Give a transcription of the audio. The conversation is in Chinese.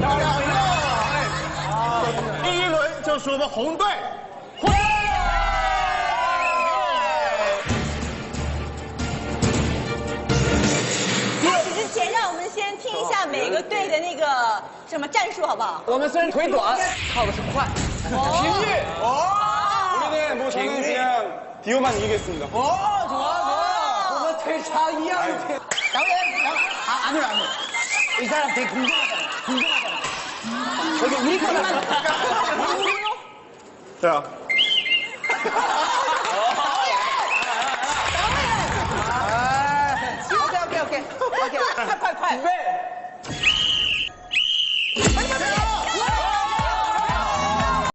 漂亮漂哎第一轮就是我们红队。回来开始之前让我们先听一下每个队的那个什么战术好不好？我们虽然腿短靠的是快。平奇哦。哦。明天不行明天提供把你给送走哦。走了走我们腿长一样的。导演好俺不安俺不是你在这得鼓掌우리 편만. 자, 오케이 오케이 오케이 오케이. 快快快。 네.